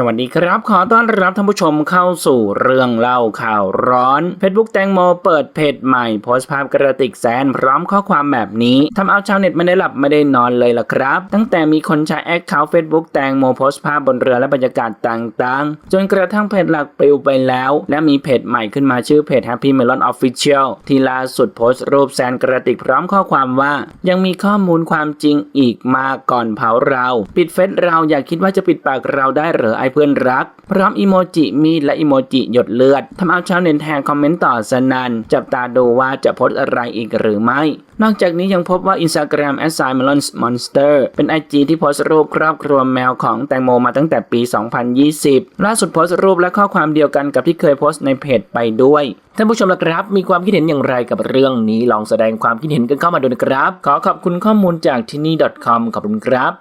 สวัสดีครับ ขอต้อนรับท่านผู้ชมเข้าสู่เรื่องเล่าข่าวร้อน Facebook แตงโมเปิดเพจใหม่โพสต์ภาพกระติกแซนพร้อมข้อความแบบนี้ทำเอาชาวเน็ตไม่ได้หลับไม่ได้นอนเลยล่ะครับ ตั้งแต่มีคนใช้แอคเคาท์ Facebook แตงโมโพสต์ภาพบนเรือและบรรยากาศต่างๆ จนกระทั่งเพจหลักปลิวไปแล้ว และมีเพจใหม่ขึ้นมาชื่อเพจ Happy Melon Official ที่ล่าสุดโพสต์รูปแซนกระติกพร้อมข้อความว่า ยังมีข้อมูลความจริงอีกมาก่อนเผาเรา ปิดเฟซเราอย่าคิดว่าจะปิดปากเราได้หรอไอเพื่อนรัก พร้อมอีโมจิมีดและอีโมจิหยดเลือดทำเอาชาวเน็ตแทงคอมเมนต์ต่อสนันจับตาดูว่าจะโพสอะไรอีกหรือไม่ นอกจากนี้ยังพบว่า Instagram a s s i m e l o n Monster เป็น IG ที่โพสต์รูปครอบครัวแมวของแตงโมมาตั้งแต่ปี 2020 ล่าสุดโพสต์รูปและข้อความเดียวกันกับที่เคยโพสต์ในเพจไปด้วยท่านผู้ชมละครับ มีความคิดเห็นอย่างไรกับเรื่องนี้ลองแสดงความคิดเห็นกันเข้ามาดูนะครับ ขอขอบคุณข้อมูลจากที่นี่ .com ขอบคุณครับ